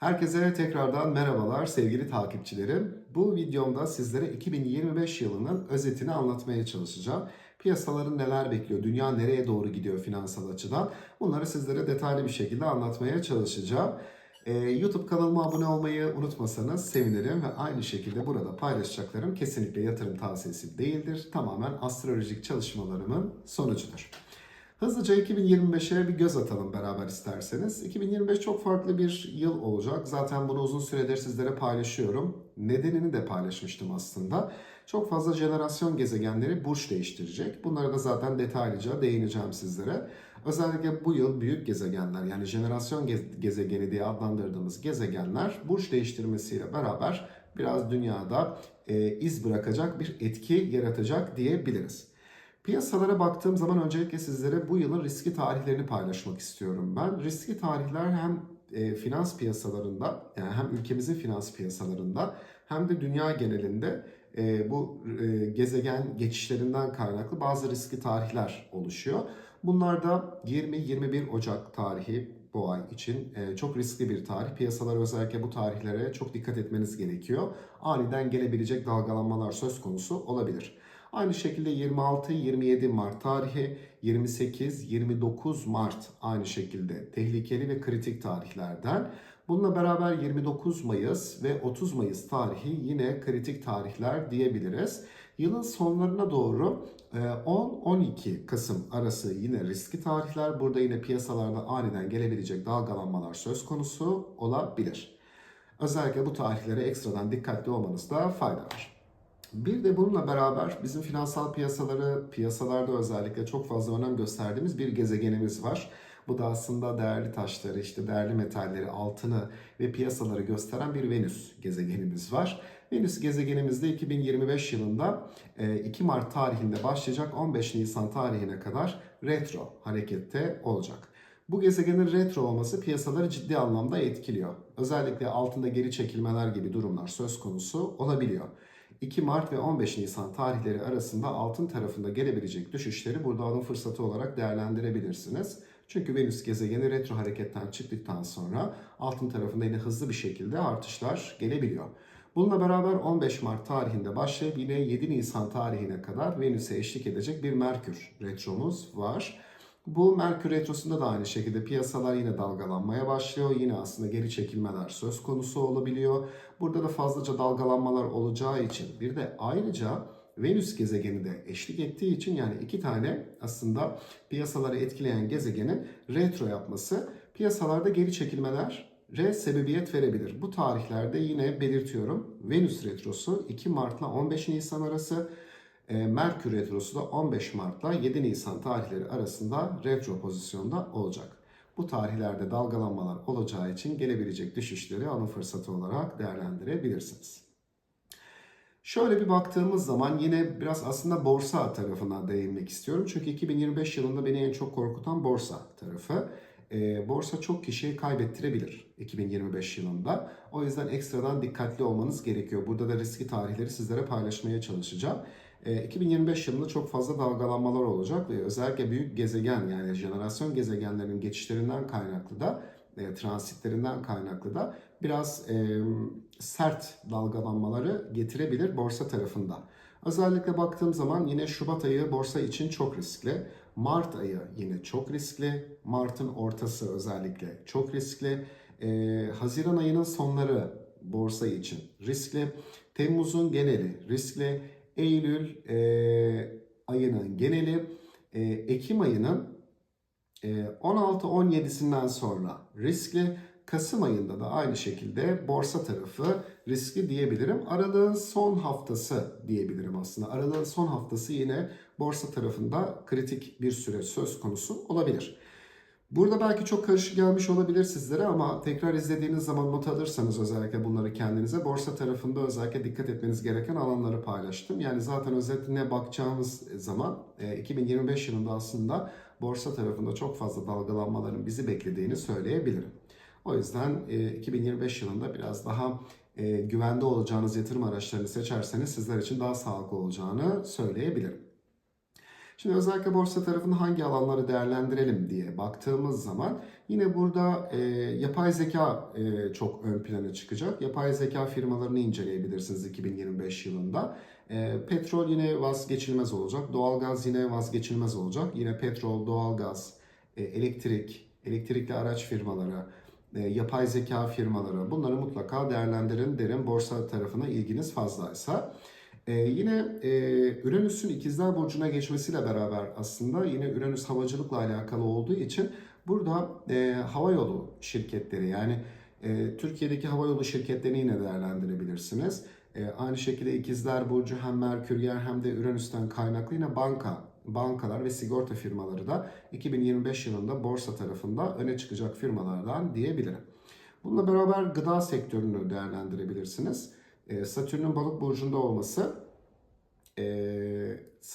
Herkese tekrardan merhabalar sevgili takipçilerim. Bu videomda sizlere 2025 yılının özetini anlatmaya çalışacağım. Piyasaların neler bekliyor, dünya nereye doğru gidiyor finansal açıdan bunları sizlere detaylı bir şekilde anlatmaya çalışacağım. Ee, YouTube kanalıma abone olmayı unutmasanız sevinirim ve aynı şekilde burada paylaşacaklarım kesinlikle yatırım tavsiyesi değildir. Tamamen astrolojik çalışmalarımın sonucudur. Hızlıca 2025'e bir göz atalım beraber isterseniz. 2025 çok farklı bir yıl olacak. Zaten bunu uzun süredir sizlere paylaşıyorum. Nedenini de paylaşmıştım aslında. Çok fazla jenerasyon gezegenleri burç değiştirecek. Bunlara da zaten detaylıca değineceğim sizlere. Özellikle bu yıl büyük gezegenler yani jenerasyon ge- gezegeni diye adlandırdığımız gezegenler burç değiştirmesiyle beraber biraz dünyada e, iz bırakacak bir etki yaratacak diyebiliriz. Piyasalara baktığım zaman öncelikle sizlere bu yılın riski tarihlerini paylaşmak istiyorum ben. Riski tarihler hem e, finans piyasalarında yani hem ülkemizin finans piyasalarında hem de dünya genelinde e, bu e, gezegen geçişlerinden kaynaklı bazı riski tarihler oluşuyor. Bunlar da 20-21 Ocak tarihi bu ay için e, çok riskli bir tarih. Piyasalar özellikle bu tarihlere çok dikkat etmeniz gerekiyor. Aniden gelebilecek dalgalanmalar söz konusu olabilir. Aynı şekilde 26-27 Mart tarihi, 28-29 Mart aynı şekilde tehlikeli ve kritik tarihlerden. Bununla beraber 29 Mayıs ve 30 Mayıs tarihi yine kritik tarihler diyebiliriz. Yılın sonlarına doğru 10-12 Kasım arası yine riskli tarihler. Burada yine piyasalarda aniden gelebilecek dalgalanmalar söz konusu olabilir. Özellikle bu tarihlere ekstradan dikkatli olmanızda fayda var. Bir de bununla beraber bizim finansal piyasaları, piyasalarda özellikle çok fazla önem gösterdiğimiz bir gezegenimiz var. Bu da aslında değerli taşları, işte değerli metalleri, altını ve piyasaları gösteren bir Venüs gezegenimiz var. Venüs gezegenimizde 2025 yılında 2 Mart tarihinde başlayacak 15 Nisan tarihine kadar retro harekette olacak. Bu gezegenin retro olması piyasaları ciddi anlamda etkiliyor. Özellikle altında geri çekilmeler gibi durumlar söz konusu olabiliyor. 2 Mart ve 15 Nisan tarihleri arasında altın tarafında gelebilecek düşüşleri burada alım fırsatı olarak değerlendirebilirsiniz. Çünkü Venüs gezegeni retro hareketten çıktıktan sonra altın tarafında yine hızlı bir şekilde artışlar gelebiliyor. Bununla beraber 15 Mart tarihinde başlayıp yine 7 Nisan tarihine kadar Venüs'e eşlik edecek bir Merkür retromuz var. Bu Merkür Retrosu'nda da aynı şekilde piyasalar yine dalgalanmaya başlıyor. Yine aslında geri çekilmeler söz konusu olabiliyor. Burada da fazlaca dalgalanmalar olacağı için bir de ayrıca Venüs gezegeni de eşlik ettiği için yani iki tane aslında piyasaları etkileyen gezegenin retro yapması piyasalarda geri çekilmeler re sebebiyet verebilir. Bu tarihlerde yine belirtiyorum. Venüs retrosu 2 Mart'la 15 Nisan arası Merkür Retrosu da 15 Mart'la 7 Nisan tarihleri arasında retro pozisyonda olacak. Bu tarihlerde dalgalanmalar olacağı için gelebilecek düşüşleri alım fırsatı olarak değerlendirebilirsiniz. Şöyle bir baktığımız zaman yine biraz aslında borsa tarafına değinmek istiyorum. Çünkü 2025 yılında beni en çok korkutan borsa tarafı. E, borsa çok kişiyi kaybettirebilir 2025 yılında. O yüzden ekstradan dikkatli olmanız gerekiyor. Burada da riski tarihleri sizlere paylaşmaya çalışacağım. 2025 yılında çok fazla dalgalanmalar olacak ve özellikle büyük gezegen yani jenerasyon gezegenlerinin geçişlerinden kaynaklı da e, transitlerinden kaynaklı da biraz e, sert dalgalanmaları getirebilir borsa tarafında. Özellikle baktığım zaman yine Şubat ayı borsa için çok riskli. Mart ayı yine çok riskli. Mart'ın ortası özellikle çok riskli. E, Haziran ayının sonları borsa için riskli. Temmuz'un geneli riskli. Eylül e, ayının geneli, e, Ekim ayının e, 16-17'sinden sonra riskli, Kasım ayında da aynı şekilde borsa tarafı riskli diyebilirim. Aralığın son haftası diyebilirim aslında. Aralığın son haftası yine borsa tarafında kritik bir süre söz konusu olabilir. Burada belki çok karışık gelmiş olabilir sizlere ama tekrar izlediğiniz zaman not alırsanız özellikle bunları kendinize borsa tarafında özellikle dikkat etmeniz gereken alanları paylaştım. Yani zaten özetine bakacağımız zaman 2025 yılında aslında borsa tarafında çok fazla dalgalanmaların bizi beklediğini söyleyebilirim. O yüzden 2025 yılında biraz daha güvende olacağınız yatırım araçlarını seçerseniz sizler için daha sağlıklı olacağını söyleyebilirim. Şimdi özellikle borsa tarafında hangi alanları değerlendirelim diye baktığımız zaman yine burada e, yapay zeka e, çok ön plana çıkacak. Yapay zeka firmalarını inceleyebilirsiniz 2025 yılında. E, petrol yine vazgeçilmez olacak. Doğalgaz yine vazgeçilmez olacak. Yine petrol, doğalgaz, e, elektrik, elektrikli araç firmaları, e, yapay zeka firmaları bunları mutlaka değerlendirin derim borsa tarafına ilginiz fazlaysa. Ee, yine e, Uranüs'ün ikizler burcuna geçmesiyle beraber aslında yine Uranüs havacılıkla alakalı olduğu için burada e, havayolu şirketleri yani e, Türkiye'deki havayolu şirketlerini yine değerlendirebilirsiniz. E, aynı şekilde ikizler burcu hem Merküryen hem de Uranüs'ten kaynaklı yine banka bankalar ve sigorta firmaları da 2025 yılında borsa tarafında öne çıkacak firmalardan diyebilirim. Bununla beraber gıda sektörünü değerlendirebilirsiniz. E, Satürn'ün balık burcunda olması e,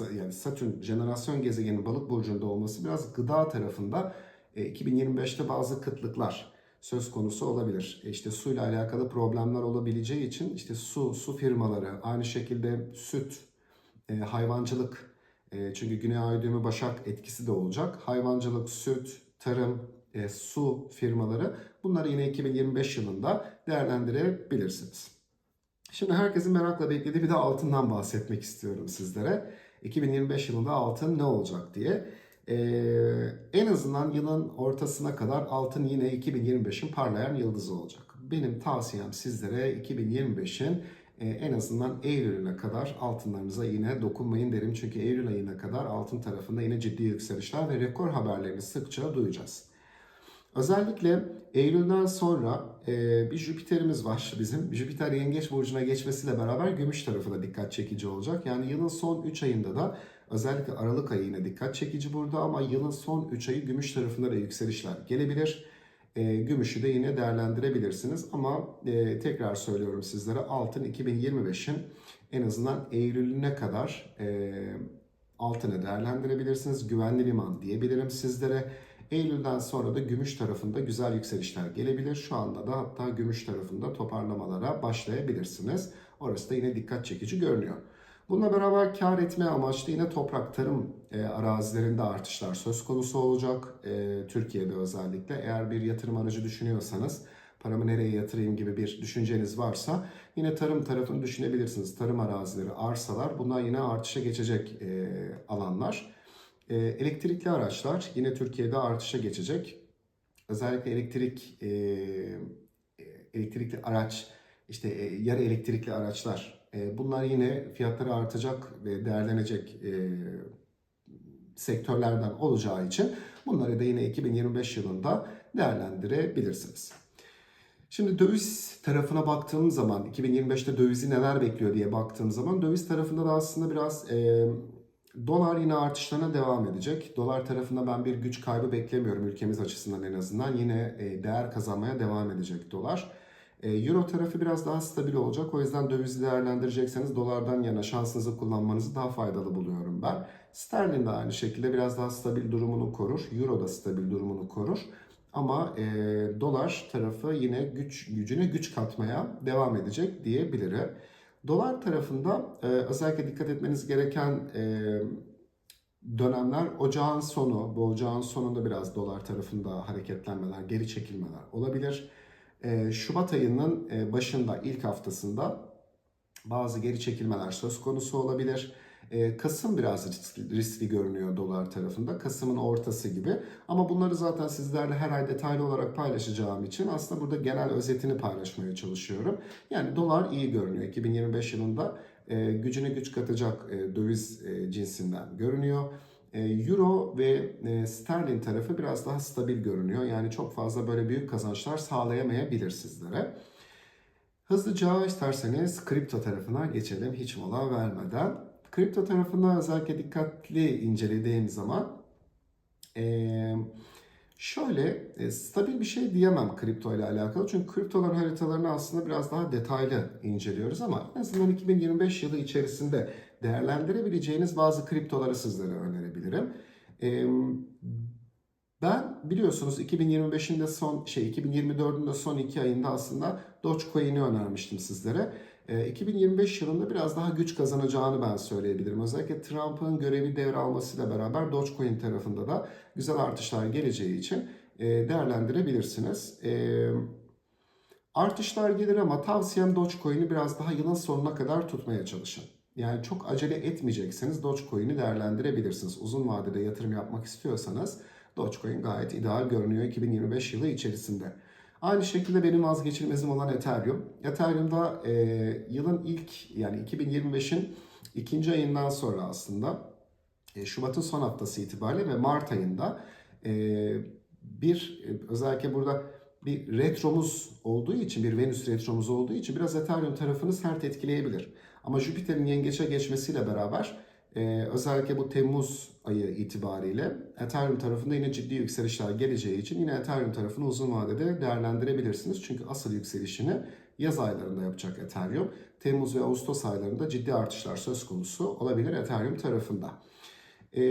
yani Satürn jenerasyon gezegenin balık burcunda olması biraz gıda tarafında e, 2025'te bazı kıtlıklar söz konusu olabilir. E, işte suyla alakalı problemler olabileceği için işte su, su firmaları, aynı şekilde süt, e, hayvancılık, e, çünkü Güney Ay Başak etkisi de olacak. Hayvancılık, süt, tarım, e, su firmaları bunları yine 2025 yılında değerlendirebilirsiniz. Şimdi herkesin merakla beklediği bir de altından bahsetmek istiyorum sizlere. 2025 yılında altın ne olacak diye. Ee, en azından yılın ortasına kadar altın yine 2025'in parlayan yıldızı olacak. Benim tavsiyem sizlere 2025'in e, en azından Eylül'üne kadar altınlarınıza yine dokunmayın derim. Çünkü Eylül ayına kadar altın tarafında yine ciddi yükselişler ve rekor haberlerini sıkça duyacağız. Özellikle Eylül'den sonra e, bir Jüpiter'imiz var bizim. Jüpiter Yengeç Burcu'na geçmesiyle beraber gümüş tarafı da dikkat çekici olacak. Yani yılın son 3 ayında da özellikle Aralık ayı yine dikkat çekici burada ama yılın son 3 ayı gümüş tarafında da yükselişler gelebilir. E, gümüşü de yine değerlendirebilirsiniz ama e, tekrar söylüyorum sizlere altın 2025'in en azından Eylül'üne kadar e, altını değerlendirebilirsiniz. Güvenli liman diyebilirim sizlere. Eylül'den sonra da gümüş tarafında güzel yükselişler gelebilir. Şu anda da hatta gümüş tarafında toparlamalara başlayabilirsiniz. Orası da yine dikkat çekici görünüyor. Bununla beraber kar etme amaçlı yine toprak tarım e, arazilerinde artışlar söz konusu olacak. E, Türkiye'de özellikle eğer bir yatırım aracı düşünüyorsanız paramı nereye yatırayım gibi bir düşünceniz varsa yine tarım tarafını düşünebilirsiniz. Tarım arazileri, arsalar bunlar yine artışa geçecek e, alanlar. E, elektrikli araçlar yine Türkiye'de artışa geçecek. Özellikle elektrik e, elektrikli araç, işte e, yarı elektrikli araçlar e, bunlar yine fiyatları artacak ve değerlenecek e, sektörlerden olacağı için bunları da yine 2025 yılında değerlendirebilirsiniz. Şimdi döviz tarafına baktığım zaman 2025'te dövizi neler bekliyor diye baktığım zaman döviz tarafında da aslında biraz e, Dolar yine artışlarına devam edecek. Dolar tarafında ben bir güç kaybı beklemiyorum ülkemiz açısından en azından. Yine e, değer kazanmaya devam edecek dolar. E, Euro tarafı biraz daha stabil olacak. O yüzden dövizi değerlendirecekseniz dolardan yana şansınızı kullanmanızı daha faydalı buluyorum ben. Sterlin de aynı şekilde biraz daha stabil durumunu korur. Euro da stabil durumunu korur. Ama e, dolar tarafı yine güç gücüne güç katmaya devam edecek diyebilirim. Dolar tarafında e, özellikle dikkat etmeniz gereken e, dönemler ocağın sonu. Bu ocağın sonunda biraz dolar tarafında hareketlenmeler, geri çekilmeler olabilir. E, Şubat ayının e, başında, ilk haftasında bazı geri çekilmeler söz konusu olabilir. Ee, Kasım biraz riskli, riskli görünüyor dolar tarafında. Kasım'ın ortası gibi. Ama bunları zaten sizlerle her ay detaylı olarak paylaşacağım için aslında burada genel özetini paylaşmaya çalışıyorum. Yani dolar iyi görünüyor. 2025 yılında e, gücüne güç katacak e, döviz e, cinsinden görünüyor. Euro ve sterlin tarafı biraz daha stabil görünüyor. Yani çok fazla böyle büyük kazançlar sağlayamayabilir sizlere. Hızlıca isterseniz kripto tarafına geçelim hiç mola vermeden. Kripto tarafında özellikle dikkatli incelediğim zaman ee, şöyle e, stabil bir şey diyemem kripto ile alakalı. Çünkü kriptoların haritalarını aslında biraz daha detaylı inceliyoruz ama en azından 2025 yılı içerisinde değerlendirebileceğiniz bazı kriptoları sizlere önerebilirim. E, ben biliyorsunuz 2025'in de son şey 2024'ün de son iki ayında aslında Dogecoin'i önermiştim sizlere. E, 2025 yılında biraz daha güç kazanacağını ben söyleyebilirim. Özellikle Trump'ın görevi devralmasıyla beraber Dogecoin tarafında da güzel artışlar geleceği için e, değerlendirebilirsiniz. E, Artışlar gelir ama tavsiyem Dogecoin'i biraz daha yılın sonuna kadar tutmaya çalışın. Yani çok acele etmeyecekseniz Dogecoin'i değerlendirebilirsiniz. Uzun vadede yatırım yapmak istiyorsanız Dogecoin gayet ideal görünüyor 2025 yılı içerisinde. Aynı şekilde benim vazgeçilmezim olan Ethereum. Ethereum'da e, yılın ilk yani 2025'in ikinci ayından sonra aslında e, Şubat'ın son haftası itibariyle ve Mart ayında e, bir e, özellikle burada bir retromuz olduğu için, bir Venüs retromuz olduğu için biraz Ethereum tarafını sert etkileyebilir. Ama Jüpiter'in yengeçe geçmesiyle beraber e, özellikle bu Temmuz ayı itibariyle Ethereum tarafında yine ciddi yükselişler geleceği için yine Ethereum tarafını uzun vadede değerlendirebilirsiniz. Çünkü asıl yükselişini yaz aylarında yapacak Ethereum. Temmuz ve Ağustos aylarında ciddi artışlar söz konusu olabilir Ethereum tarafında. E,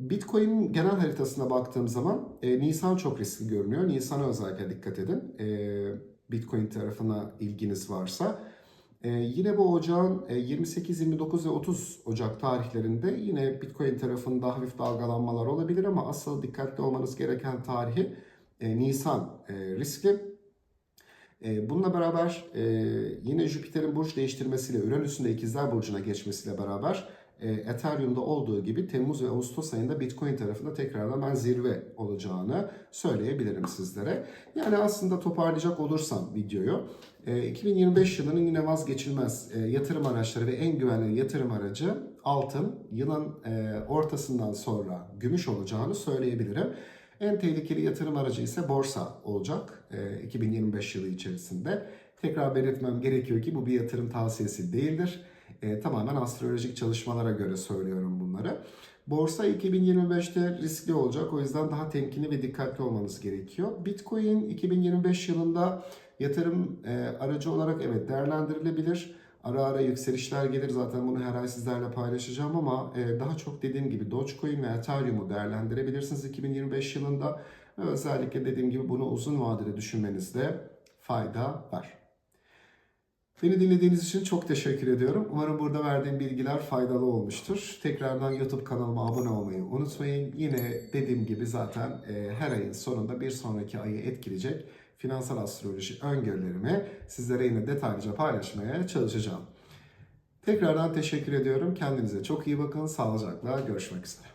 Bitcoin'in genel haritasına baktığım zaman e, Nisan çok riskli görünüyor. Nisan'a özellikle dikkat edin. E, Bitcoin tarafına ilginiz varsa. E, yine bu ocağın e, 28, 29 ve 30 Ocak tarihlerinde yine Bitcoin tarafında hafif dalgalanmalar olabilir ama asıl dikkatli olmanız gereken tarihi e, Nisan e, riskli. E, Bununla beraber e, yine Jüpiter'in burç değiştirmesiyle Uranüs'ün de ikizler burcuna geçmesiyle beraber e, Ethereum'da olduğu gibi Temmuz ve Ağustos ayında Bitcoin tarafında tekrardan ben zirve olacağını söyleyebilirim sizlere. Yani aslında toparlayacak olursam videoyu e, 2025 yılının yine vazgeçilmez e, yatırım araçları ve en güvenli yatırım aracı altın yılın e, ortasından sonra gümüş olacağını söyleyebilirim. En tehlikeli yatırım aracı ise borsa olacak e, 2025 yılı içerisinde. Tekrar belirtmem gerekiyor ki bu bir yatırım tavsiyesi değildir. E, tamamen astrolojik çalışmalara göre söylüyorum bunları. Borsa 2025'te riskli olacak. O yüzden daha temkinli ve dikkatli olmanız gerekiyor. Bitcoin 2025 yılında yatırım e, aracı olarak evet değerlendirilebilir. Ara ara yükselişler gelir. Zaten bunu her ay sizlerle paylaşacağım ama e, daha çok dediğim gibi Dogecoin ve Ethereum'u değerlendirebilirsiniz 2025 yılında. Ve özellikle dediğim gibi bunu uzun vadede düşünmenizde fayda var. Beni dinlediğiniz için çok teşekkür ediyorum. Umarım burada verdiğim bilgiler faydalı olmuştur. Tekrardan YouTube kanalıma abone olmayı unutmayın. Yine dediğim gibi zaten e, her ayın sonunda bir sonraki ayı etkileyecek finansal astroloji öngörülerimi sizlere yine detaylıca paylaşmaya çalışacağım. Tekrardan teşekkür ediyorum. Kendinize çok iyi bakın. Sağlıcakla görüşmek üzere.